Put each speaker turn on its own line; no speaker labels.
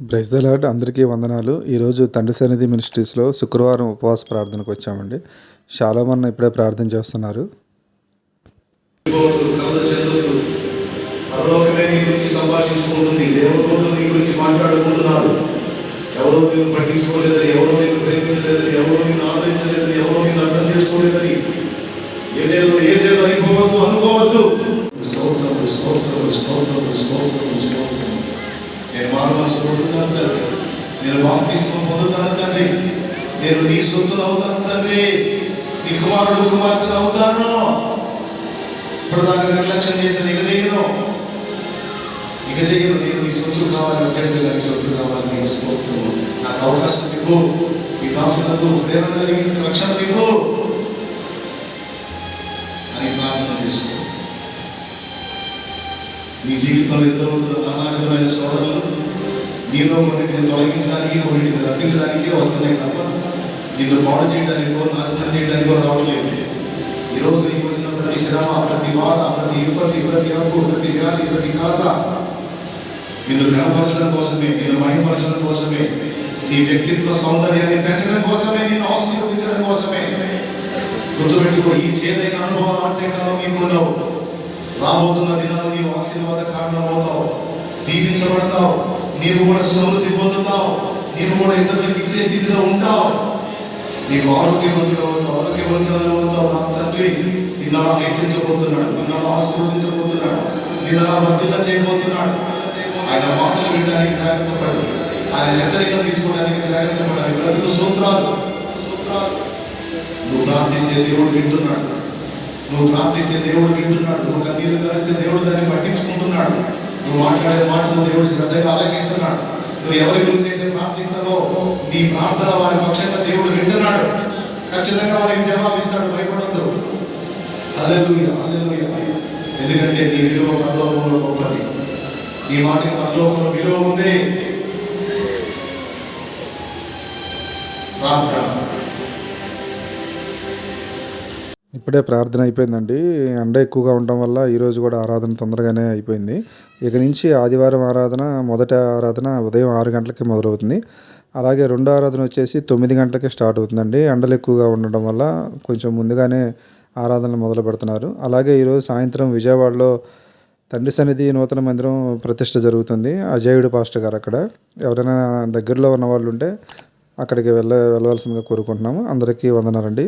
Brize the lord. అందరికీ వందనాలు. ఈరోజు తండ్రి సన్నిధి మినిస్ట్రీస్లో శుక్రవారం ఉపవాస ప్రార్థనకు వచ్చామండి. చాలా ఇప్పుడే ప్రార్థన చేస్తున్నారు.
సంభాషించుకుంటుంది. దేవదూతలు నీ గురించి మాట్లాడుకుంటున్నారు ఎవరో పట్టించుకోలేదని ఎవరో ప్రేమించలేదని ఎవరో ఆదరించలేదని ఎవరో అర్థం చేసుకోలేదని ఏదేదో ఏదేదో అయిపోవద్దు అనుకోవద్దు స్తోత్రములు స్తోత్రములు స్తోత్రములు స్తోత్రములు స్తోత్రములు నేను మారు మనసు పొందుతాను తండ్రి. నేను బాప్తిస్మం పొందుతాను తండ్రి. నేను నీ సొత్తును అవుతాను తండ్రి. నీ కుమారుడు కుమార్తెలు అవుతాను ఇప్పటిదాకా నిర్లక్ష్యం చేసిన ఇక చేయను ఇక చేయను నేను నీ సొత్తు కావాలి అర్జెంటుగా నీ సొత్తు కావాలి నీ స్తోత్రము. నాకు అవకాశం ఇవ్వు. ఈ దాసులకు ప్రేరణ కలిగించిన రక్షణ ఇవ్వు. అని ప్రార్థన చేసుకో నీ జీవితంలో ఎదురవుతున్న నానా విధమైన సోదరులు దీనిలో కొన్నిటిని తొలగించడానికి కొన్నిటిని రప్పించడానికి వస్తున్నాయి తప్ప దీన్ని పాడు చేయడానికో నాశనం చేయడానికో రావట్లేదు ఈ రోజు నీకు వచ్చిన ప్రతి శ్రమ ప్రతి బాధ ప్రతి ఇబ్బంది ప్రతి అప్పు ప్రతి వ్యాధి ప్రతి ఖాత నిన్ను కనపరచడం కోసమే నిన్ను మహిమపరచడం కోసమే నీ వ్యక్తిత్వ సౌందర్యాన్ని పెంచడం కోసమే నిన్ను ఆశీర్వదించడం కోసమే. గుర్తుపెట్టుకో ఈ చేదైన అనుభవం అంటే కాలం నీకు ఉండవు రాబోతున్న దినాలు నీవు ఆశీర్వాద కారణం అవుతావు దీవించబడతావు. నీవు కూడా సమృద్ధి పొందుతావు. నీవు కూడా ఇతరులకు ఇచ్చే స్థితిలో ఉంటావు. నీవు ఆరోగ్యవంతులు అవుతావు ఆరోగ్యవంతులు అవుతావు. నా తండ్రి నిన్న అలా హెచ్చరించబోతున్నాడు నిన్న ఆశీర్వదించబోతున్నాడు నిన్న అలా వర్తిల్ల చేయబోతున్నాడు. ఆయన మాటలు వినడానికి జాగ్రత్త పడు ఆయన హెచ్చరిక తీసుకోవడానికి జాగ్రత్త పడాలి బ్రతుకు సూత్రాలు. నువ్వు ప్రార్థిస్తే దేవుడు వింటున్నాడు. నువ్వు ప్రార్థిస్తే దేవుడు వింటున్నాడు. నువ్వు కన్నీరు కలిస్తే దేవుడు దాన్ని పట్టించుకుంటున్నాడు. నువ్వు మాట్లాడే మాటలు దేవుడు శ్రద్ధగా ఆలకిస్తున్నాడు. నువ్వు ఎవరి గురించి అయితే ప్రార్థిస్తావో నీ ప్రార్థన వారి పక్షంగా దేవుడు వింటున్నాడు. ఖచ్చితంగా వారికి జవాబిస్తాడు భయపడద్దు. అల్లెలుయ్య అల్లెలుయ్య ఎందుకంటే నీ విలువ పరలోకంలో గొప్పది. నీ మాటకి పరలోకంలో విలువ ఉంది. ప్రార్థన.
ఇప్పుడే ప్రార్థన అయిపోయిందండి. ఎండ ఎక్కువగా ఉండటం వల్ల ఈరోజు కూడా ఆరాధన తొందరగానే అయిపోయింది. ఇక నుంచి ఆదివారం ఆరాధన మొదటి ఆరాధన ఉదయం ఆరు గంటలకి మొదలవుతుంది. అలాగే రెండో ఆరాధన వచ్చేసి తొమ్మిది గంటలకి స్టార్ట్ అవుతుందండి. ఎండలు ఎక్కువగా ఉండడం వల్ల కొంచెం ముందుగానే ఆరాధనలు మొదలు పెడుతున్నారు. అలాగే ఈరోజు సాయంత్రం విజయవాడలో తండ్రి సన్నిధి నూతన మందిరం ప్రతిష్ట జరుగుతుంది. అజయుడు పాస్టర్ గారు అక్కడ. ఎవరైనా దగ్గరలో ఉన్న వాళ్ళు ఉంటే అక్కడికి వెళ్ళ వెళ్ళవలసిందిగా కోరుకుంటున్నాము. అందరికీ వందనాలండి.